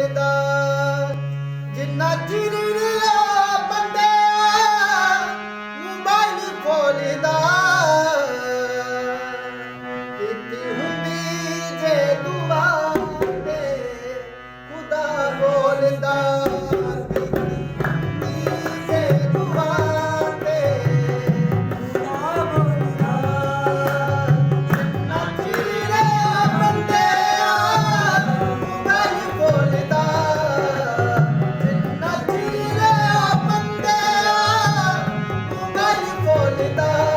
ਕਰਦਾ। ਜਿੰਨਾ ਚਿਰ ਰਿਆ ਬੰਦੇ ਮੋਬਾਈਲ ਖੋਲਦਾ ਕੀਤੀ ਹੁੰਦੀ ਜੇ ਦੁਆ ਤੇ ਖੁਦਾ ਬੋਲਦਾ। पिता